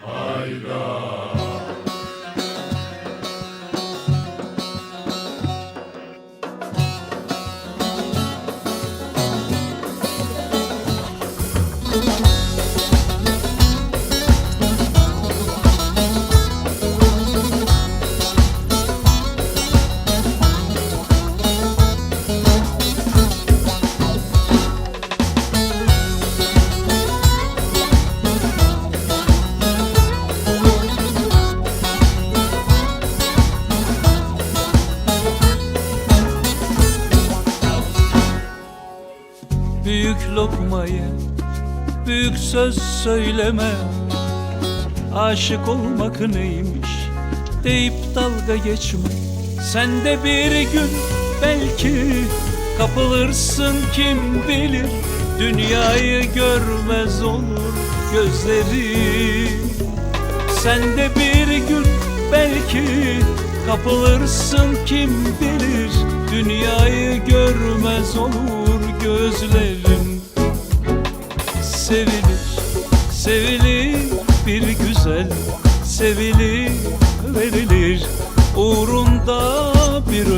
Hayda. Büyük lokmayı büyük söz söyleme. Aşık olmak neymiş deyip dalga geçme. Sen de bir gün belki kapılırsın kim bilir? Dünyayı görmez olur gözleri Sen de bir gün belki kapılırsın kim bilir? Dünyayı görmez olur gözlerim Sevilir, sevilir bir güzel Sevilir, verilir uğrunda bir